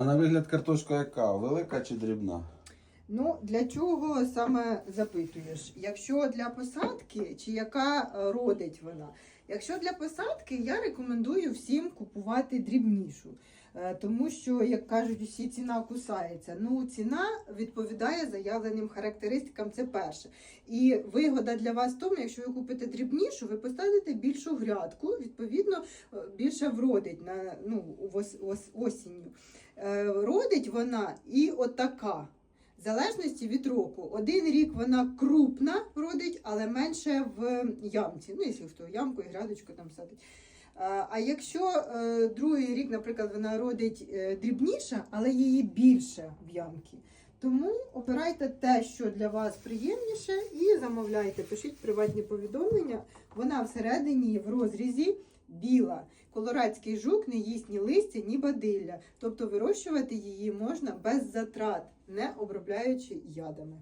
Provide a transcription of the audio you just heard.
На вигляд картошка яка? Велика чи дрібна? Ну, для чого саме запитуєш? Якщо для посадки, чи яка е, родить вона? Якщо для посадки, я рекомендую всім купувати дрібнішу. Е, Тому що, як кажуть, усі ціна кусається. Ну, ціна відповідає заявленим характеристикам, це перше. І вигода для вас в тому, якщо ви купите дрібнішу, ви посадите більшу грядку, відповідно, е, більше вродить на ну, ос, ос, осінню. Е, Родить вона і отака. В залежності від року. Один рік вона крупна родить, але менше в ямці. Ну, якщо хто ямку і грядочку там садить. А якщо е, другий рік, наприклад, вона родить е, дрібніша, але її більше в ямки. Тому обирайте те, що для вас приємніше, і замовляйте. Пишіть приватні повідомлення. Вона всередині в розрізі біла. Колорадський жук не їсть ні листя, ні бадилля. Тобто вирощувати її можна без затрат, не обробляючи ядами.